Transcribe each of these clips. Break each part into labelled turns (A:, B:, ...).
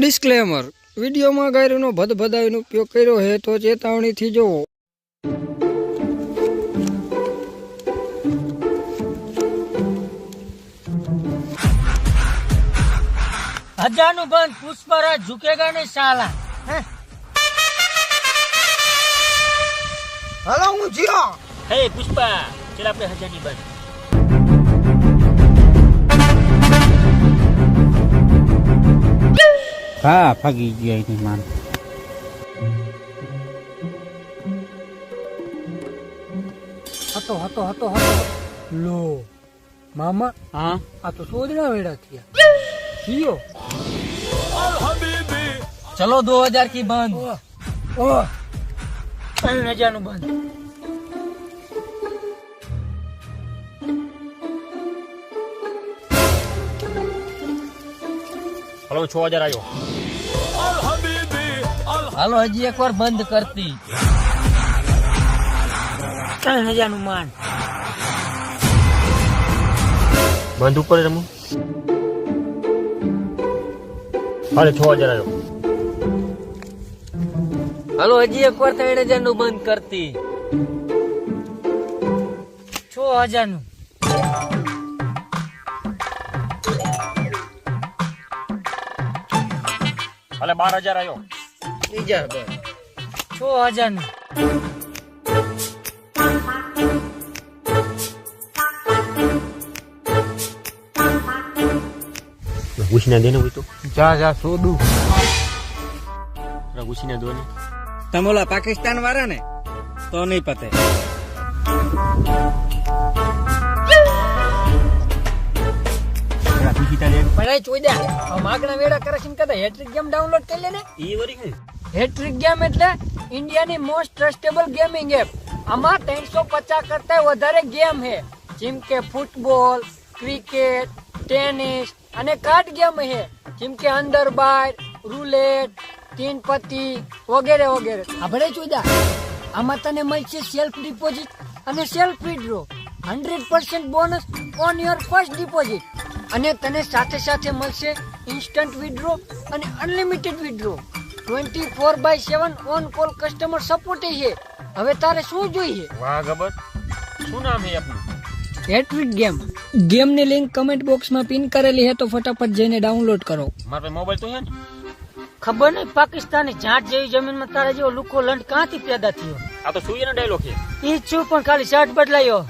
A: Disclaimer વિડીયોમાં ગાયરોનો ભદભદાવીનો ઉપયોગ કર્યો છે તો ચેતવણીથી જોવો.
B: હજારનું બંધ પુષ્પરાજ ઝુકેગા નહીં સાલા હે?
A: હાલો હું જીઓ
B: હે પુષ્પા ચલ આપણે હજારની બંધ
C: હા ભાગી ગયા એની માન.
A: હતો હતો હતો હતો. લો મામા
C: હા?
A: આ તો સોદડા વેડા થયા. થયો
B: ચલો દો હજાર કી બંધ.
A: ઓહ
B: ત્રણ હજારનું બંધ.
D: હલો છ હજાર આવ્યો
B: હાલો હજી એક વાર બંધ કરતી. ત્રણ હજારનું માન.
D: બંધ ઉપર રમું. હાલે છ હજાર આવ્યો
B: હાલો હજી એક વાર ત્રણ હજારનું બંધ કરતી. છ હજારનું
D: હાલે બાર હજાર આવ્યો
B: બીજા બંધ છ હજારનું
D: ઘૂસીને દે ને હોય તો.
C: જા જા સોદું
D: ઘૂસીને દો ને.
C: તમે ઓલા પાકિસ્તાન વાળા ને તો નહીં પતે.
D: પેલા ઘૂસીતા દે
A: પડાય ચોદ્યા આ માગણા વેડા કરે છે કદા હેટ્રિક ગેમ ડાઉનલોડ કરી લે ને.
D: ઈ વરી હું
A: હેટ્રિક ગેમ એટલે ઇન્ડિયાની મોસ્ટ ટ્રસ્ટેબલ ગેમિંગ એપ આમાં ત્રણસો પચાસ કરતા વધારે ગેમ છે. જેમ કે ફૂટબોલ ક્રિકેટ ટેનિસ અને કાર્ડ ગેમ છે. જેમ કે અંદર બાર રૂલેટ તીન પત્તી વગેરે વગેરે. આપણે જોઈદા આમાં તને મળશે સેલ્ફ ડિપોઝિટ અને self withdraw hundred percent bonus on your first deposit અને તને સાથે સાથે મળશે ઇન્સ્ટન્ટ વિડ્રો અને unlimited withdraw twenty four by seven on call customer support છે. હવે તારે શું જોઈએ?
D: વાહ ગબર શું નામ છે આપનું
A: હેટ્રિક ગેમ ગેમની લિંક કમેન્ટ બોક્સમાં પિન કરેલી છે તો ફટાફટ જઈને ડાઉનલોડ કરો.
D: મારા પાસે મોબાઈલ તો છે ને?
B: ખબર નહીં પાકિસ્તાની જાટ જેવી જમીનમાં તારા જેવો લુખો લંડ ક્યાંથી પેદા થયો?
D: આ તો સૂર્યનો ડાયલોગ છે.
B: ઈ છું પણ ખાલી શર્ટ બદલાયો.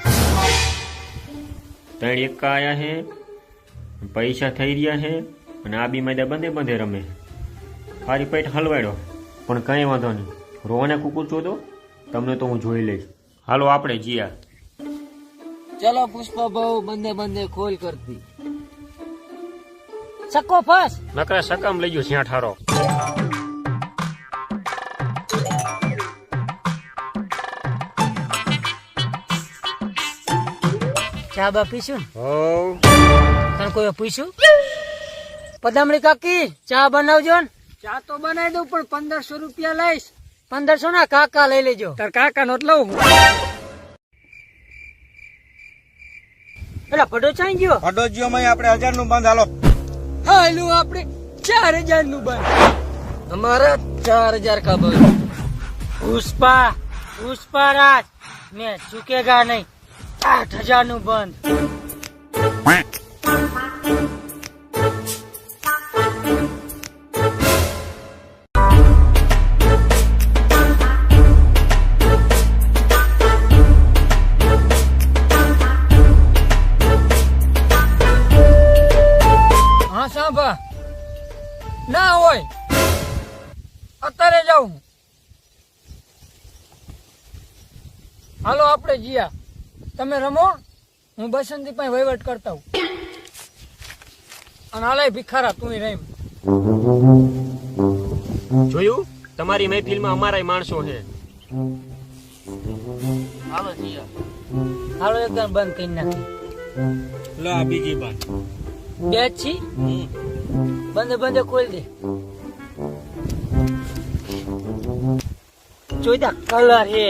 D: ત્રણ એકા આયા છે પૈસા થઈ રહ્યા છે અને આ બી માદા બંધે બંધે રમે ફારી પેટ હલવાડ્યો પણ કઈ વાંધો નહીં. રોવાને કુકુર તો? તમને તો હું જોઈ લઈશ. હાલો આપણે જીયા.
B: ચલો પુષ્પા બહુ બંને બંને ખોલ કરતી. સકો ફસ!
D: નકરા સકમ લઈ ગયો જ્યાં ઠારો.
B: ચા બા પીશું ને? તને કોઈ પૂછ્યું? પદામણી કાકી ચા બનાવજો ને.
A: ચા તો બનાવી દઉં પણ પંદરસો રૂપિયા લઈશ.
B: પંદરસો ના કાકા લઈ લેજો.
A: તાર કાકા નો લઉં
B: એટલે ભડો ચાઈ ગયો?
C: અડોજીઓ માં આપણે હજારનું બંધ. હાલો.
A: હાલું આપણે ચાર હજારનું બંધ.
B: અમારા ચાર હજાર કા બંધ. પુષ્પા પુષ્પા રાજ. મેં ચૂકેગા નહીં. આઠ હજારનું બંધ.
A: હાલો આપણે જીયા. તમે રમો હું બસંતી પાસે વહીવટ કરતા હું અને હાલે ભિખારા તું રહી
D: જોયું? તમારી મહેફિલમાં અમારાય માણસો છે.
B: હાલો જીયા. હાલો એકદમ બંધ કરી નાખી.
C: લો આ બીજી બાર.
B: બે છી? બંધે બંધે ખોલી દે. જોઈતા કલર હે.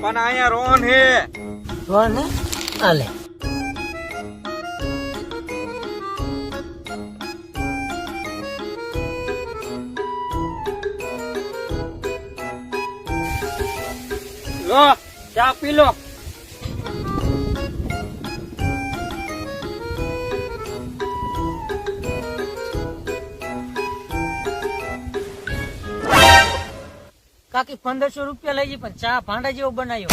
C: પણ અહીંયા રોન હે.
B: રોન હે? આલે લો ચા પી લો. કાકી પંદરસો રૂપિયા લઈ પણ ચા ભાંડા જેવો બનાવ્યો.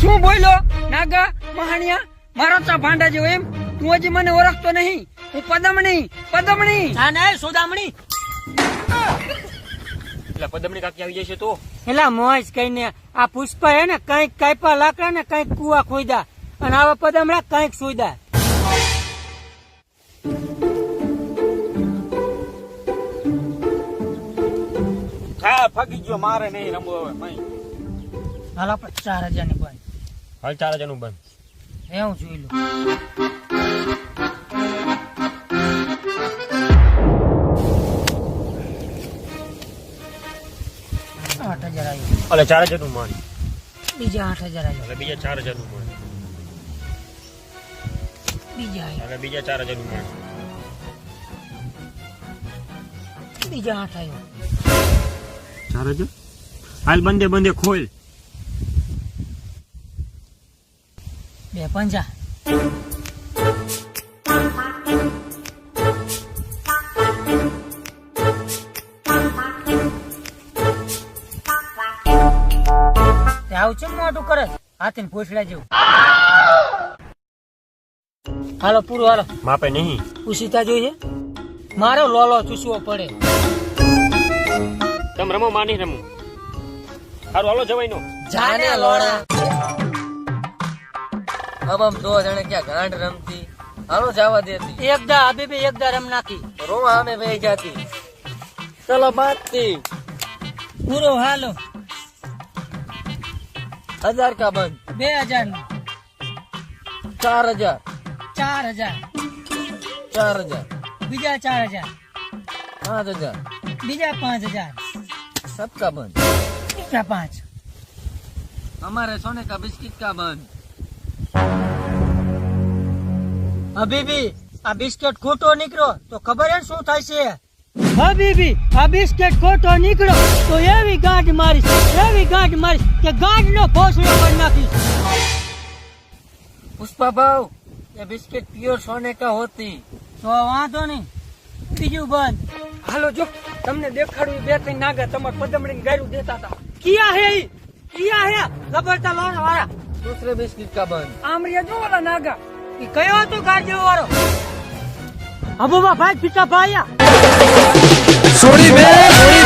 A: શું બોલ્યો? નાગા મહાણિયા મારો ચા ભાંડા જેવો એમ? તું હજી મને ઓળખતો નહીં. હું પદમણી પદમણી.
B: ના ના સોદામણી.
D: એટલે પદમણી કાકી આવી જશે તો?
B: એલા મોજ કઈને આ પુષ્પા હે ને કંઈક કાપ્યા લાકડા ને કંઈક કુવા ખોઈદા અને આવા પદમડા કંઈક સોઈદા
C: હા ફગી ગયો મારે નહીં રમવું હવે મય.
B: હાલ આપણે ચાર હજારની બંધ
D: હાલ ચાર હજારનું બંધ
B: એવું જોઈ લો આઠ હજાર આવ્યું
D: એટલે ચાર હજારનું મન
B: બીજા આઠ હજાર આવ્યું
D: એટલે બીજા ચાર હજારનું મન
B: બીજા આવ્યું
D: એટલે બીજા ચાર હજારનું મન
B: બીજા આઠ આવ્યું
D: ચાર હજાર હાલ બંદે બંદે ખોલ.
B: બે પંજા આવું છે મોટું કરે? હાથી પૂછડા જેવું. હાલો પૂરું હાલો.
D: માપે નહીં.
B: ઉસીતા જોઈએ મારો લોલો ચૂસવો પડે.
D: તમે રમો માની રમો. હારું હાલો જવાઈ નો.
B: જાને લોડા
E: આમ આમ દો જણે ક્યાં ગાંઠ રમતી. હાલો જવા દેતી
B: એક દા અભી એક દા રમ નાખી.
E: રોવા અમે બે જાતી. ચલો બાતતી
B: પૂરો હાલો.
E: હજાર કા બંધ?
B: બે હજાર નો.
E: ચાર હજાર.
B: ચાર હજાર.
E: ચાર હજાર.
B: બીજા ચાર હજાર.
E: પાંચ હજાર.
B: બીજા પાંચ હજાર.
E: सबका बंद
B: બીજા પાંચ
E: हमारे सोने का बिस्किट का बंद
B: હબીબી આ બિસ્કેટ ખોટો નીકળ્યો તો ખબર હે ને શું થાય છે હબીબી આ બિસ્કેટ ખોટો નીકળ્યો તો એવી ગાંઠ મારીશ એવી ગાંઠ મારીશ કે ગાંઠ નો ફોસલો કરી નાખીશ
E: पुष्पा भाव ये बिस्किट प्योर सोने का होती
B: તો વાંધો નહીં બીજું બંધ
A: હાલો જો તમને દેખાડ્યું બે ત્રણ નાગા તમારે પદમડીને ગાયું દેતા હતા.
B: કિયા હે કિયા હે? લબડતા લોન વાળા.
E: દૂસરે બિસ્કિટ કા બંધ?
A: આમરિયા જો વાળા નાગા.
B: એ કયો હતો ગાર જેવો વાળો? હબુબા ભાઈ પીટા ભાઈ સોરી બે સોરી